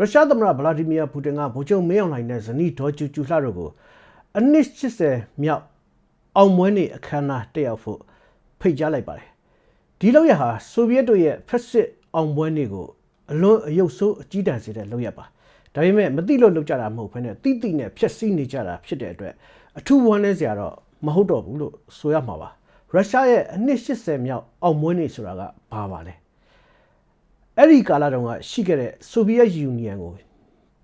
ရုရှားသမ္မတဗလာဒီမီယာပူတင်ကဗိုလ်ချုပ်မင်းအောင်လှိုင်နဲ့ဇနီးဒေါ်ကျူကျူလှတို့ကိုအနည်း80မြောက်အောင်မွေးနေ့အခမ်းအနားတက်ရောက်ဖို့ဖိတ်ကြားလိုက်ပါတယ်ဒီလောက်ရဟာဆိုဗီယက်တို့ရဲ့ဖက်စစ်အောင်ပွဲနေ့ကိုအလွန်အယုတ်ဆိုးအကြီးတန်းစေတဲ့လောက်ရပါဒါပေမဲ့မတိလို့လောက်ကြတာမဟုတ်ဘဲနဲ့တိတိနဲ့ဖျက်ဆီးနေကြတာဖြစ်တဲ့အတွက်အထူးဝမ်းနည်းစရာတော့မဟုတ်တော့ဘူးလို့ဆိုရမှာပါရုရှားရဲ့အနှစ်80မြောက်အောင်မွေးနေ့ဆိုတာကဘာပါလဲ အဲ့ဒီကာလတုန်းကရှိခဲ့တဲ့ဆိုဗီယက်ယူနီယံကို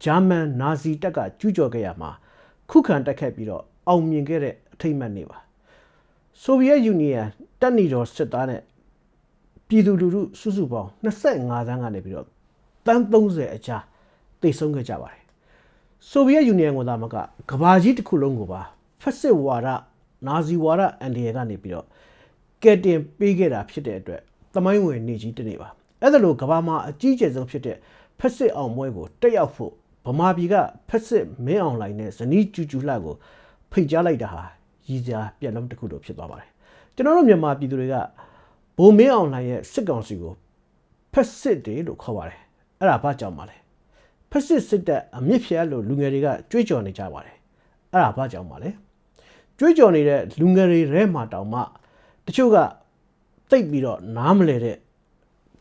ဂျာမန်နာဇီတပ်ကကျူးကျော်ခဲ့ရမှာခုခံတက်ခဲ့ပြီးတော့အောင်မြင်ခဲ့တဲ့အထိမ့်အမှတ်နေ့ပါဆိုဗီယက်ယူနီယံတပ်နီတော်စစ်သားနဲ့ပြည်သူလူထုစုစုပေါင်း25သန်းကနေပြီးတော့တန်း30အကြားတိတ်ဆုံးခဲ့ကြပါတယ်ဆိုဗီယက်ယူနီယံကသာမကကဘာကြီးတစ်ခုလုံးကိုပါဖက်စစ်ဝါဒနာဇီဝါဒအန်ဒီရကနေပြီးတော့ကဲတင်ပေးခဲ့တာဖြစ်တဲ့အတွက်သမိုင်းဝင်နေကြီးတစ်နေ့ပါ အဲ့ဒါလို့ကဘာမှာအကြီးကျယ်ဆုံးဖြစ်တဲ့ဖက်စစ်အောင်ပွဲကိုတက်ရောက်ဖို့ဗမာပြည်ကဖက်စစ်မင်းအောင်လှိုင်နဲ့ဇနီးကျူကျူလှကိုဖိတ်ကြားလိုက်တာဟာရည်စရာပြက်လုံးတစ်ခုလိုဖြစ်သွားပါတယ်ကျွန်တော်တို့မြန်မာပြည်သူတွေကဘုံမင်းအောင်လှိုင်ရဲ့စစ်ကောင်စီကိုဖက်စစ်တွေလို့ခေါ်ပါတယ်အဲ့ဒါဘာကြောင့်ပါလဲဖက်စစ်စစ်တပ်အမြင့်ဖျက်လို့လူငယ်တွေကကြွေးကြော်နေကြပါတယ်အဲ့ဒါဘာကြောင့်ပါလဲကြွေးကြော်နေတဲ့လူငယ်တွေထဲမှာတောင်မှတချို့ကတိတ်ပြီးတော့နားမလဲတဲ့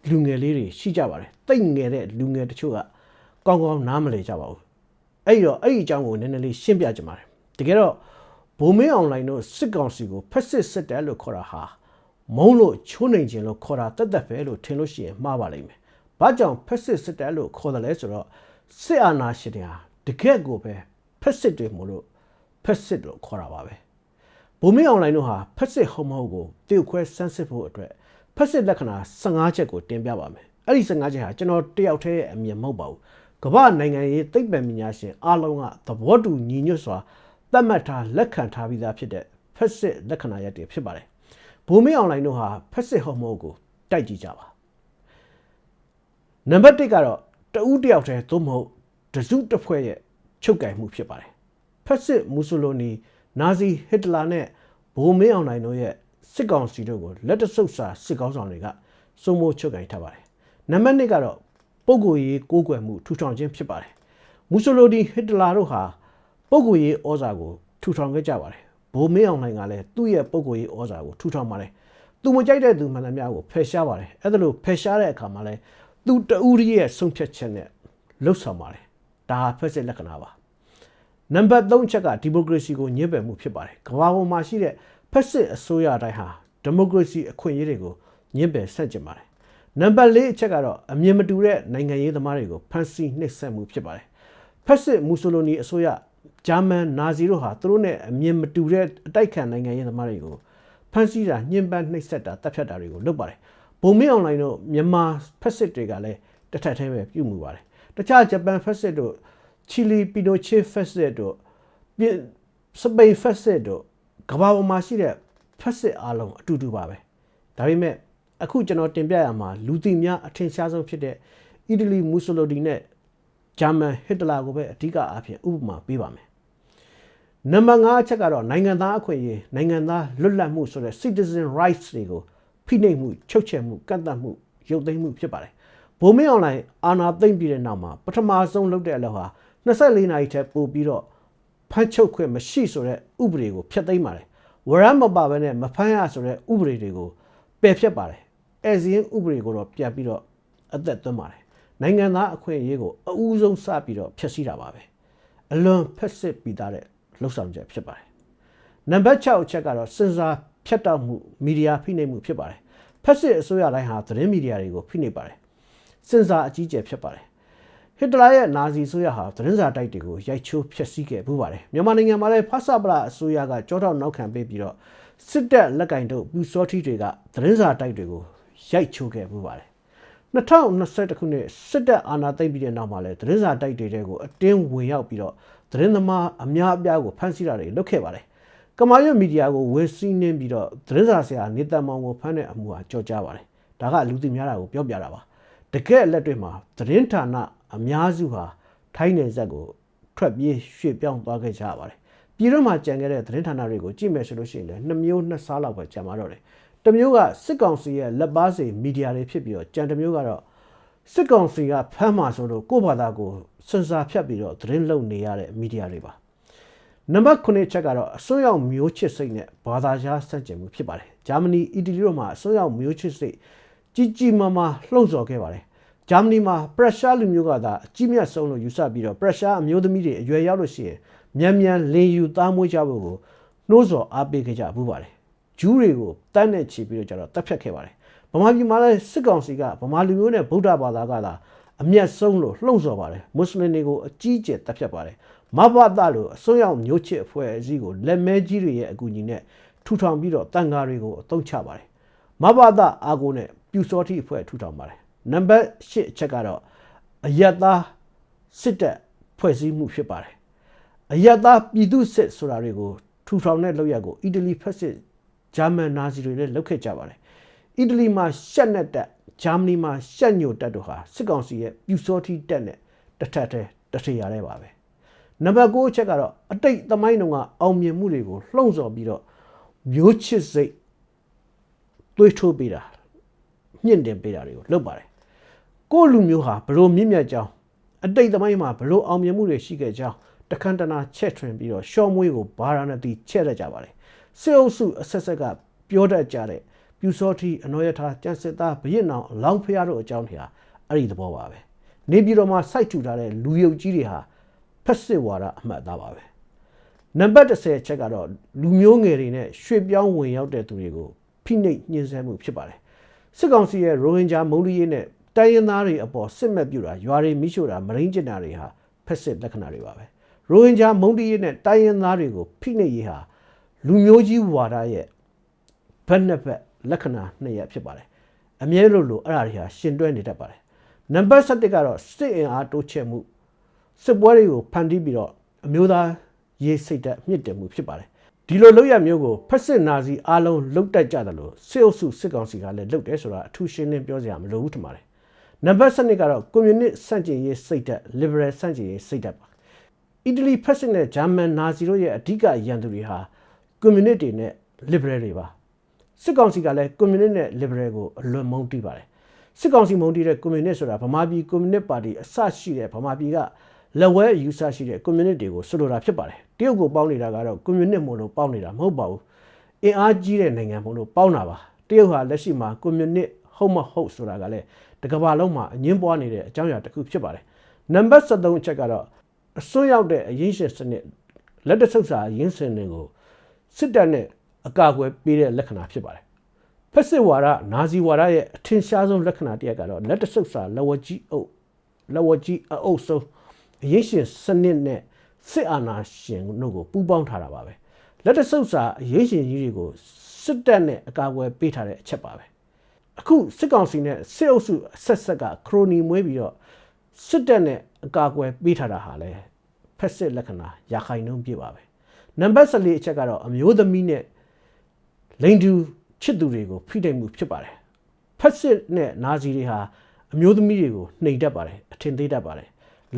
လူငယ်လေးတွေရှိကြပါတယ်တိတ်ငယ်တဲ့လူငယ်တချို့ကကောင်းကောင်းနားမလဲကြပါဘူးအဲ့ဒီတော့အဲ့ဒီအကြောင်းကိုနည်းနည်းလေးရှင်းပြကြပါမယ်တကယ်တော့ဘုံမင်းအွန်လိုင်းတို့စစ်ကောင်စီကိုဖက်စစ်စစ်တယ်လို့ခေါ်တာဟာမုံလို့ချိုးနေခြင်းလို့ခေါ်တာတက်တက်ပဲလို့ထင်လို့ရှိရင်မှားပါလိမ့်မယ်။ဘာကြောင့်ဖက်စစ်စစ်တယ်လို့ခေါ်တယ်လဲဆိုတော့စစ်အာဏာရှင်တွေဟာတကယ့်ကိုပဲဖက်စစ်တွေမို့လို့ဖက်စစ်လို့ခေါ်တာပါပဲ။ဘုံမင်းအွန်လိုင်းတို့ဟာဖက်စစ်ဟုတ်မဟုတ်ကိုတေခွဲစမ်းစစ်ဖို့အတွက် ဖက်စစ်လက္ခဏာ15ချက်ကိုတင်ပြပါမယ်။အဲ့ဒီ15ချက်ဟာကျွန်တော်တယောက်တည်းရဲ့အမြင်မဟုတ်ပါဘူး။ကမ္ဘာနိုင်ငံရေးသိပ္ပံပညာရှင်အားလုံးကသဘောတူညီညွတ်စွာသတ်မှတ်ထားလက်ခံထားပြီးသားဖြစ်တဲ့ဖက်စစ်လက္ခဏာရပ်တွေဖြစ်ပါတယ်။ဘုံမင်းအွန်လိုင်းတို့ဟာဖက်စစ်ဟုတ်မဟုတ်ကိုတိုက်ကြည့်ကြပါ။နံပါတ်1ကတော့တဦးတယောက်တည်းသို့မဟုတ်တစုတစ်ဖွဲ့ရဲ့ချုပ်ကင်မှုဖြစ်ပါတယ်။ဖက်စစ်မူဆိုလိုနီနာဇီဟစ်တလာနဲ့ဘိုမင်းအောင်နိုင်တို့ရဲ့ စစ်ကောင်စီတို့ကိုလက်တဆုပ်စာစစ်ကောင်းဆောင်တွေကစုံမိုးချုပ်ကင်ထားပါတယ်။နံပါတ်2ကတော့ပုံကိုယ်ရေးကိုးကွယ်မှုထူထောင်ခြင်းဖြစ်ပါတယ်။မူဆိုလိုနီဟစ်တလာတို့ဟာပုဂ္ဂိုလ်ရေးဩဇာကိုထူထောင်ခဲ့ကြပါတယ်ဘိုးမင်းအောင်နိုင်ကလည်းသူ့ရဲ့ပုဂ္ဂိုလ်ရေးဩဇာကိုထူထောင်ပါတယ်သူမကြိုက်တဲ့သူမှန်သမျှကိုဖယ်ရှားပါတယ်အဲ့ဒါလို့ဖယ်ရှားတဲ့အခါမှာလည်းသူတူရီရဲ့ဆုံးဖြတ်ချက်နဲ့လှုပ်ဆောင်ပါတယ်ဒါဟာဖက်စစ်လက္ခဏာပါနံပါတ်3ချက်ကဒီမိုကရေစီကိုညှစ်ပယ်မှုဖြစ်ပါတယ်ကမ္ဘာပေါ်မှာရှိတဲ့ ဖက်စစ်အစိုးရအတိုင်းဟာဒီမိုကရေစီအခွင့်အရေးတွေကိုညှစ်ပယ်ဆက်ကျင်ပါတယ်နံပါတ်4အချက်ကတော့အမြင်မတူတဲ့နိုင်ငံရေးသမားတွေကိုဖန်ဆီးနှိပ်စက်မှုဖြစ်ပါတယ်ဖက်စစ်မူဆိုလိုနီအစိုးရဂျာမန်နာဇီတို့ဟာသူတို့နဲ့အမြင်မတူတဲ့အတိုက်ခံနိုင်ငံရေးသမားတွေကိုဖမ်းဆီးတာညှဉ်းပန်းနှိပ်စက်တာတပ်ဖြတ်တာတွေကိုလုပ်ပါတယ်။ဘုံမင်းအွန်လိုင်းတို့မြန်မာဖက်စစ်တွေကလည်းတစ်ထပ်ထဲပဲပြုမှုပါတယ်။တခြားဂျပန်ဖက်စစ်တို့ချီလီပီနိုချေဖက်စစ်တို့စပိန်ဖက်စစ်တို့ ကမ္ဘာပေါ်မှာရှိတဲ့ဖက်စစ်အားလုံးအတူတူပါပဲ။ဒါပေမဲ့အခုကျွန်တော်တင်ပြရမှာလူသိများအထင်ရှားဆုံးဖြစ်တဲ့အီတလီမူဆိုလိုဒီနဲ့ဂျာမန်ဟစ်တလာကိုပဲအဓိကအားဖြင့်ဥပမာပေးပါမယ်နံပါတ်5အချက်ကတော့နိုင်ငံသားအခွင့်အရေးနိုင်ငံသားလွတ်လပ်မှုဆိုတဲ့ citizen rights တွေကိုဖိနှိပ်မှုချုပ်ချယ်မှုကန့်သတ်မှုရုပ်သိမ်းမှုဖြစ်ပါတယ်ဘိုးမင်းအွန်လိုင်းအာဏာသိမ်းပြီးတဲ့နောက်မှာပထမဆုံးလုပ်တဲ့အလုပ်ဟာ24နာရီထက်ပိုပြီးတော့ ဖမ်းချုပ်ခွင့်မရှိဆိုတဲ့ဥပဒေကိုဖျက်သိမ်းပါတယ်ဝရမ်းမပါဘဲနဲ့မဖမ်းရဆိုတဲ့ဥပဒေတွေကိုပယ်ဖျက်ပါတယ်အဲဇင်းဥပဒေကိုတော့ပြန်ပြီးတော့အသက်သွင်းပါတယ်နိုင်ငံသားအခွင့်အရေးကိုအဦးဆုံးစပြီးတော့ဖျက်ဆီးတာပါပဲအလွန်ဖက်စစ်ပြီးသားတဲ့လှုပ်ဆောင်ချက်ဖြစ်ပါတယ်နံပါတ်6အချက်ကတော့စင်စာဖြတ်တောက်မှုမီဒီယာဖိနှိပ်မှုဖြစ်ပါတယ်ဖက်စစ်အစိုးရတိုင်းဟာသတင်းမီဒီယာတွေကိုဖိနှိပ်ပါတယ်စင်စာအကြီးကျယ်ဖြစ်ပါတယ် ဟစ်တလာရဲ့နာဇီအစိုးရဟာသတင်းစာတိုက်တွေကိုရိုက်ချိုးဖျက်ဆီးခဲ့ပူပါတယ်မြန်မာနိုင်ငံမှာလည်းဖဆပလာအစိုးရကကြောထောက်နောက်ခံပေးပြီးတော့စစ်တပ်လက်ကင်တို့ပြူစောထီတွေကသတင်းစာတိုက်တွေကိုရိုက်ချိုးခဲ့ပူပါတယ်2021ခုနှစ်စစ်တပ်အာဏာသိမ်းပြီးတဲ့နောက်မှာလည်းသတင်းစာတိုက်တွေတဲကိုအတင်းဝင်ရောက်ပြီးတော့သတင်းသမားအများအပြားကိုဖမ်းဆီးတာတွေလုပ်ခဲ့ပါတယ်။ကမာရွတ်မီဒီယာကိုဝယ်စီးနှင်းပြီးတော့သတင်းစာဆရာနေတမောင်ကိုဖမ်းတဲ့အမှုဟာကြော်ကြားပါတယ်။ဒါကလူသိများတာကိုပြောပြတာပါ။တကယ်လက်တွေ့မှာသတင်းဌာနအများစုဟာထိုင်းနယ်စပ်ကိုထွက်ပြေးရွှေ့ပြောင်းသွားခဲ့ကြပါတယ်။ပြည်တွင်းမှာကြံခဲ့တဲ့သတင်းဌာနတွေကိုကြည့်မယ်ဆိုလို့ရှိရင်လည်းနှစ်မျိုးနှစ်စားလောက်ပဲကြံပါတော့တယ်။တစ်မျိုးကစစ်ကောင်စီရဲ့လက်ပါစီမီဒီယာတွေဖြစ်ပြီးတော့ကြံတစ်မျိုးကတော့စစ်ကောင်စီကဖမ်းမှာဆိုလို့ကိုယ့်ဘာသာကိုစွန်စားဖြတ်ပြီးတော့သတင်းလုပ်နေရတဲ့မီဒီယာတွေပါနံပါတ်9ချက်ကတော့အစွန်းရောက်မျိုးချစ်စိတ်နဲ့ဘာသာခြားစန့်ကျင်မှုဖြစ်ပါတယ်ဂျာမနီအီတလီတို့မှာအစွန်းရောက်မျိုးချစ်စိတ်ကြီးကြီးမားမားလှုံ့ဆော်ခဲ့ပါတယ် ဂျာမနီမှာပရက်ရှာလူမျိုးကသာအကြီးမြတ်ဆုံးလို့ယူဆပြီးတော့ပရက်ရှာအမျိုးသမီးတွေအရွယ်ရောက်လို့ရှိရင်မြန်မြန်လင်ယူသားမွေးကြဖို့ကိုနှိုးဆော်အားပေးခဲ့ကြဘူးပါတယ်ဂျူးတွေကိုတန်းနဲ့ချီပြီးတော့ကြတော့တပ်ဖြတ်ခဲ့ပါတယ်ဗမာပြည်မှာလည်းစစ်ကောင်စီကဗမာလူမျိုးနဲ့ဗုဒ္ဓဘာသာကသာအမျက်ဆုံးလို့လှုံ့ဆော်ပါတယ်မွတ်စလင်တွေကိုအကြီးကျယ်တပ်ဖြတ်ပါတယ်မဘာသာလို့အစွန်းရောက်မျိုးချစ်အဖွဲ့အစည်းကိုလက်မဲကြီးတွေရဲ့အကူအညီနဲ့ထူထောင်ပြီးတော့တန်ဃာတွေကိုအသုံးချပါတယ်မဘာသာအာကိုနဲ့ပြူစောတိအဖွဲ့ထူထောင်ပါတယ် နံပါတ်၈အချက်ကတော့အယက်သားစစ်တပ်ဖွဲ့စည်းမှုဖြစ်ပါတယ်အယက်သားပြည်သူစစ်ဆိုတာတွေကိုထူထောင်တဲ့လုပ်ရက်ကိုအီတလီဖက်စစ်ဂျာမန်နာဇီတွေလည်းလုပ်ခဲ့ကြပါတယ်အီတလီမှာရှက်နဲ့တက်ဂျာမနီမှာရှက်ညိုတက်တို့ဟာစစ်ကောင်စီရဲ့ပြူစောတိတက်နဲ့တစ်ထက်တည်းတထရရဲပါပဲနံပါတ်9အချက်ကတော့အတိတ်သမိုင်းတုန်းကအောင်မြင်မှုတွေကိုလှုံ့ဆော်ပြီးတော့မျိုးချစ်စိတ်တွေးထိုးပေးတာမြင့်တင်ပေးတာတွေကိုလုပ်ပါတယ် ကိုယ့်လူမျိုးဟာဘလို့မြင့်မြတ်ကြောင်းအတိတ်သမိုင်းမှာဘလို့အောင်မြင်မှုတွေရှိခဲ့ကြောင်းတခန့်တနာချက်ထွင်ပြီးတော့ရှော့မွေးကိုဘာရာနတီချက်ရကြပါတယ်စစ်အုပ်စုအဆက်ဆက်ကပြောတတ်ကြတဲ့ပြူစောတိအနောယထာကျန်စစ်သားဘရင်အောင်အလောင်းဖျားတို့အကြောင်းတွေဟာအဲ့ဒီသဘောပါပဲနေပြည်တော်မှာစိုက်ထူထားတဲ့လူယုတ်ကြီးတွေဟာဖက်စစ်ဝါဒအမှတ်သားပါပဲနံပါတ်30ချက်ကတော့လူမျိုးငယ်တွေနဲ့ရွှေ့ပြောင်းဝင်ရောက်တဲ့သူတွေကိုဖိနှိပ်ညှဉ်းဆဲမှုဖြစ်ပါတယ်စစ်ကောင်စီရဲ့ရိုဟင်ဂျာမုံလီရေးနဲ့ တိုင်းရင်းသားတွေအပေါ်စစ်မှတ်ပြုတာရွာတွေမိရှို့တာမရင်းကျင်တာတွေဟာဖက်စစ်လက္ခဏာတွေပါပဲရိုဟင်ဂျာမုံတီရေးနဲ့တိုင်းရင်းသားတွေကိုဖိနှိပ်ရေးဟာလူမျိုးကြီးဝါဒရဲ့ဘက်နှစ်ဘက်လက္ခဏာနှစ်ရပ်ဖြစ်ပါတယ်အမြဲလို့လို့အဲ့ဒါတွေဟာရှင်တွဲနေတတ်ပါတယ်နံပါတ်7ကတော့စစ်အင်အားတိုးချဲ့မှုစစ်ပွဲတွေကိုဖန်တီးပြီးတော့အမျိုးသားရေးစိတ်ဓာတ်မြင့်တင်မှုဖြစ်ပါတယ်ဒီလိုလောက်ရမျိုးကိုဖက်စစ်နာဇီအားလုံးလုတ်တက်ကြတယ်လို့စစ်အုပ်စုစစ်ကောင်စီကလည်းလုတ်တယ်ဆိုတာအထူးရှင်းလင်းပြောစရာမလိုဘူးထင်ပါတယ် နံပါတ်7ကတော့ကွန်မြူနစ်စန့်ကျင်ရေးစိတ်ဓာတ် liberal စန့်ကျင်ရေးစိတ်ဓာတ်ပါအီတလီဖက်စစ်နဲ့ဂျာမန်နာဇီတို့ရဲ့အဓိကရန်သူတွေဟာကွန်မြူနစ်တွေနဲ့ liberal တွေပါစစ်ကောင်စီကလည်းကွန်မြူနစ်နဲ့ liberal ကိုအလွန်မုန်းတီးပါတယ်စစ်ကောင်စီမုန်းတီးတဲ့ကွန်မြူနစ်ဆိုတာဗမာပြည်ကွန်မြူနစ်ပါတီအစရှိတဲ့ဗမာပြည်ကလက်ဝဲယူဆရှိတဲ့ကွန်မြူနစ်တွေကိုဆိုလိုတာဖြစ်ပါတယ်တရုတ်ကိုပေါင်းနေတာကတော့ကွန်မြူနစ်မို့လို့ပေါင်းနေတာမဟုတ်ပါဘူးအင်အားကြီးတဲ့နိုင်ငံမို့လို့ပေါင်းတာပါတရုတ်ဟာလက်ရှိမှာကွန်မြူနစ်ဟုတ်မဟုတ်ဆိုတာကလည်း တကဘာလုံးမှာအငင်းပွားနေတဲ့အကြောင်းအရာတစ်ခုဖြစ်ပါတယ်နံပါတ်73အချက်ကတော့အစွန်းရောက်တဲ့အရင်းရှင်စနစ်လက်တဆုပ်စာရင်းစင်တွေကိုစစ်တပ်နဲ့အကာအကွယ်ပေးတဲ့လက္ခဏာဖြစ်ပါတယ်ဖက်စစ်ဝါဒနာဇီဝါဒရဲ့အထင်ရှားဆုံးလက္ခဏာတစ်ရပ်ကတော့လက်တဆုပ်စာလဝကြီးအုပ်လဝကြီးအုပ်ဆုံးအရေးရှင်စနစ်နဲ့စစ်အာဏာရှင်တို့ကိုပူးပေါင်းထားတာပါပဲလက်တဆုပ်စာအရေးရှင်ကြီးတွေကိုစစ်တပ်နဲ့အကာအကွယ်ပေးထားတဲ့အချက်ပါပဲ အခုစစ်ကောင်စီနဲ့စစ်အုပ်စုအဆက်ဆက်ကခရိုနီမွေးပြီးတော့စစ်တပ်နဲ့အကာအကွယ်ပေးထားတာဟာလေဖက်စစ်လက္ခဏာရာခိုင်နှုန်းပြည့်ပါပဲနံပါတ်14အချက်ကတော့အမျိုးသမီးနဲ့လိန်တူချစ်သူတွေကိုဖိနှိပ်မှုဖြစ်ပါတယ်ဖက်စစ်နဲ့နာဇီတွေဟာအမျိုးသမီးတွေကိုနှိမ်တတ်ပါတယ်အထင်သေးတတ်ပါတယ်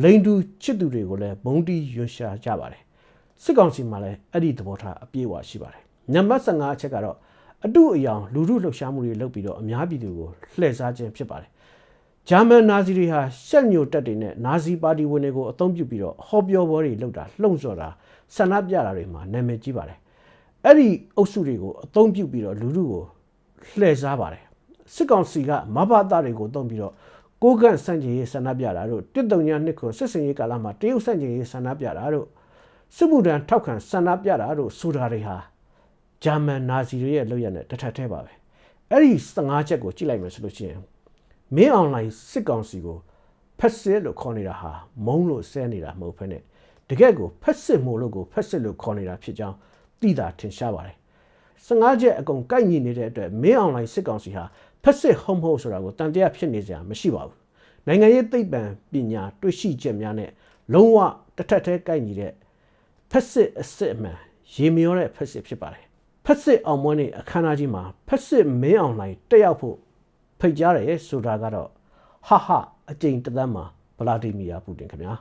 လိန်တူချစ်သူတွေကိုလည်းဘုံတီရွှရှာကြပါတယ်စစ်ကောင်စီမှာလည်းအဲ့ဒီသဘောထားအပြည့်အဝရှိပါတယ်နံပါတ်15အချက်ကတော့ အတုအယောင်လူမှုလှုပ်ရှားမှုတွေလုပ်ပြီးတော့အများပြည်သူကိုလှည့်စားခြင်းဖြစ်ပါတယ်ဂျာမန်နာဇီတွေဟာရှက်ညိုတက်တွေနဲ့နာဇီပါတီဝင်တွေကိုအသုံးပြုပြီးတော့ဟောပြောပွဲတွေလုပ်တာလှုံ့ဆော်တာဆန္ဒပြတာတွေမှာနာမည်ကြီးပါတယ်အဲ့ဒီအုပ်စုတွေကိုအသုံးပြုပြီးတော့လူလူကိုလှည့်စားပါတယ်စစ်ကောင်စီကမဘာသားတွေကိုအသုံးပြီးတော့ကိုကန့်စန့်ကျင်ရေးဆန္ဒပြတာတို့တစ်တုံညာနှစ်ခုစစ်စင်ရေးကာလမှာတရုတ်စန့်ကျင်ရေးဆန္ဒပြတာတို့စစ်မှုထမ်းထောက်ခံဆန္ဒပြတာတို့ဆိုတာတွေဟာ ဂျာမန်နာဇီတွေရဲ့လုပ်ရတဲ့တထက်ထဲပါပဲအဲ့ဒီ15ချက်ကိုကြည့်လိုက်မယ်ဆိုလို့ရှိရင်မင်းအွန်လိုင်းစစ်ကောင်စီကိုဖက်စစ်လို့ခေါ်နေတာဟာမုံလို့ဆဲနေတာမဟုတ်ဖ ೇನೆ တကယ့်ကိုဖက်စစ်မို့လို့ကိုဖက်စစ်လို့ခေါ်နေတာဖြစ်ကြောင်းသိတာထင်ရှားပါတယ်15ချက်အကုန်ကိုက်ညီနေတဲ့အတွက်မင်းအွန်လိုင်းစစ်ကောင်စီဟာဖက်စစ်ဟုံးဟုတ်ဆိုတာကိုတန်တရားဖြစ်နေစရာမရှိပါဘူးနိုင်ငံရေးသိပ္ပံပညာတွေ့ရှိချက်များနဲ့လုံးဝတစ်ထက်တည်းကိုက်ညီတဲ့ဖက်စစ်အစစ်အမှန်ရေမြောတဲ့ဖက်စစ်ဖြစ်ပါတယ် ဖက်စစ်အောင်မွန်းတဲ့အခမ်းအနားကြီးမှာဖက်စစ်မင်းအောင်လှိုင်တက်ရောက်ဖို့ဖိတ်ကြားတယ်ဆိုတာကတော့ဟာဟာအကြိမ်တသက်မှာဗလာဒီမီယာပူတင်ခင်ဗျာ